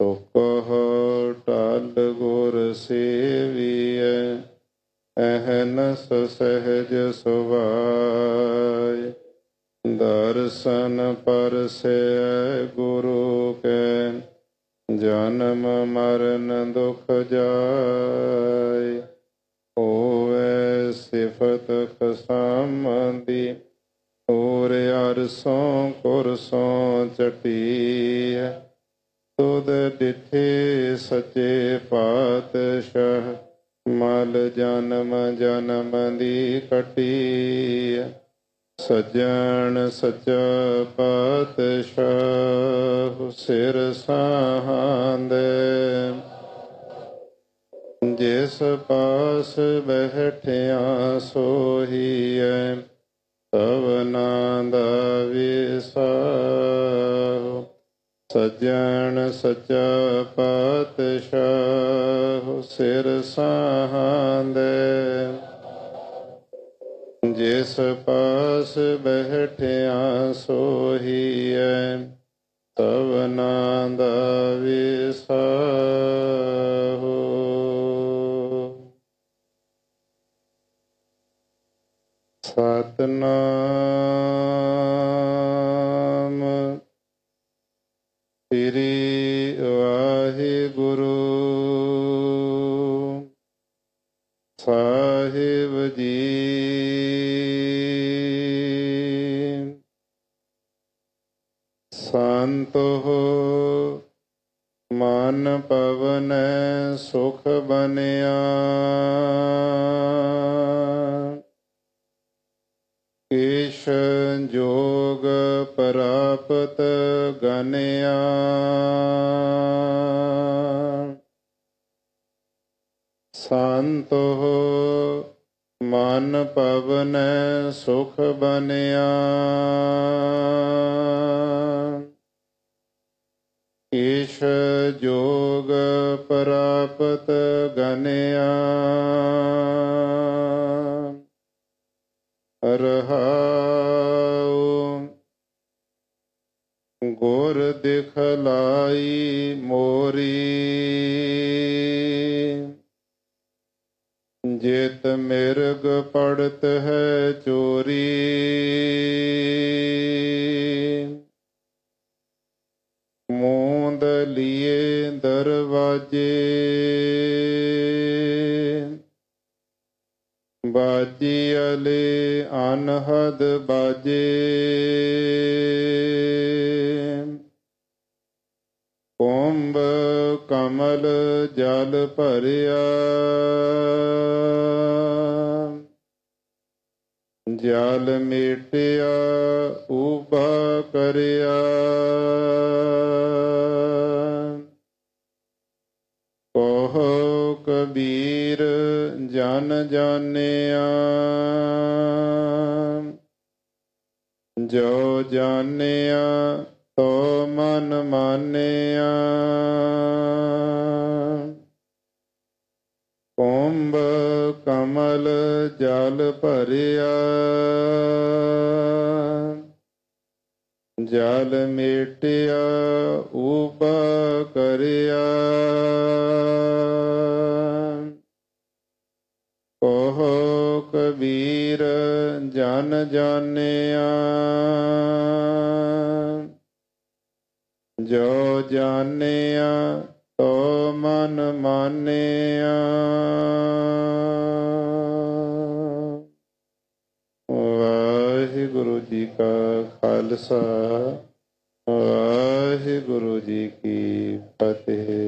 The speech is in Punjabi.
ਤੋ ਕਹੋ ਟਲ ਗੁਰ ਸੇਵੀਐ, ਅਹਨਸ ਸਹਿਜ ਸੁਭਾਇ ਦਰਸ਼ਨ ਪਰਸੈ ਗੁਰੂ ਕੈ, ਜਨਮ ਮਰਨ ਦੁਖ ਜਾਇ ਹੋਵੇ ਸਿਫਤ ਖਸਮਦੀ ਹੋਰ ਅਰਸੋਂ ਕੁਰਸੋਂ ਚਟੀਐ। ਤੁਧ ਡਿਠੇ ਸੱਚੇ ਪਾਤਸ਼ਾਹ, ਮਲ ਜਨਮ ਜਨਮ ਦੀ ਕਟੀਐ ਸਜਣ ਸੱਚਾ ਪਾਤਸ਼ਾਹ, ਸਿਰ ਸਾਹਾਂਦੇ। ਜਿਸ ਪਾਸ ਬਹਿਠਿਆ ਸੋਹੀਐ ਨਾਂ ਦਾ ਵਿਸਾਹੁ ਸਜਣ ਸੱਚਾ ਪਾਤਸ਼ਾਹ ਸਿਰ ਸਾਹਾਂਦੇ। ਜਿਸ ਪਾਸ ਬਹਿਠਿਆ ਸੋਹੀਐ ਨਾਂ ਦਾ ਵਿਸਾਹੁ। ਸਤਨਾਮ ਸ੍ਰੀ ਵਾਹਿਗੁਰੂ। ਸਾਹਿਬ ਜੀ। ਸੰਤੋ ਮਨ ਪਵਨ ਸੁਖ ਬਨਿਆ। ਈਸ਼ ਜੋਗ ਪ੍ਰਾਪਤ ਗਨਿਆ। ਸੰਤੋ ਮਨ ਪਵਨ ਸੁਖ ਬਨਿਆ। ਈਸ਼ ਜੋਗ ਪ੍ਰਾਪਤ ਗਨਿਆ। ਰਹਾਉ ਗੁਰ ਦਿਖਲਾਈ ਮੋਰੀ। ਜਿਤ ਮਿਰਗ ਪੜਤ ਹੈ ਚੋਰੀ। ਮੂੰਦ ਲੀਏ ਦਰਵਾਜੇ। ਬਾਜੀ ਅਲੇ ਅਨਹਦ ਬਾਜੇ। ਕੁੰਭ ਕਮਲ ਜਲ ਭਰਿਆ। ਜਲ ਮੇਟਿਆ ਉਭਾ ਕਰਿਆ। ਕਹੋ ਕਬੀ ਜਨ ਜਾਣਿਆ। ਜੋ ਜਾਣਿਆ ਤੋ ਮਨ ਮਾਨਿਆ। ਕੁੰਭ ਕਮਲ ਜਲ ਭਰਿਆ। ਜਲ ਮੀਟਿਆ ਉਪਾ ਕਰਿਆ। ਕਬੀਰ ਜਨ ਜਾਣਿਆ। ਜੋ ਜਾਣਿਆ, ਤੋ ਮਨ ਮਾਨਿਆ। ਵਾਹਿਗੁਰੂ ਜੀ ਕਾ ਖਾਲਸਾ, ਵਾਹਿਗੁਰੂ ਜੀ ਕੀ ਫਤਿਹ।